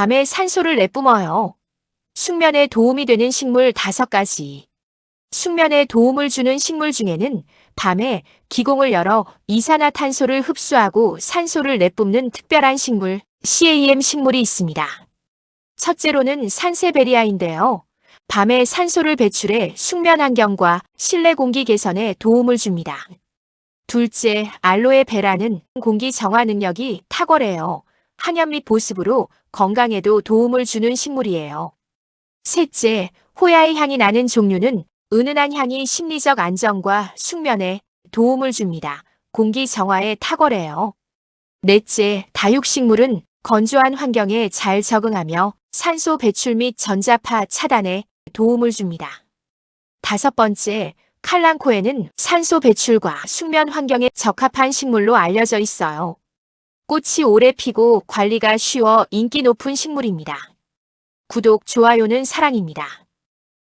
밤에 산소를 내뿜어요. 숙면에 도움이 되는 식물 5가지. 숙면에 도움을 주는 식물 중에는 밤에 기공을 열어 이산화탄소를 흡수하고 산소를 내뿜는 특별한 식물, CAM 식물이 있습니다. 첫째로는 산세베리아인데요. 밤에 산소를 배출해 숙면 환경과 실내 공기 개선에 도움을 줍니다. 둘째, 알로에 베라는 공기 정화 능력이 탁월해요. 한염 및 보습으로 건강에도 도움을 주는 식물이에요. 셋째, 호야의 향이 나는 종류는 은은한 향이 심리적 안정과 숙면에 도움을 줍니다. 공기 정화에 탁월해요. 넷째, 다육식물은 건조한 환경에 잘 적응하며 산소 배출 및 전자파 차단에 도움을 줍니다. 다섯 번째, 칼랑코에는 산소 배출과 숙면 환경에 적합한 식물로 알려져 있어요. 꽃이 오래 피고 관리가 쉬워 인기 높은 식물입니다. 구독, 좋아요는 사랑입니다.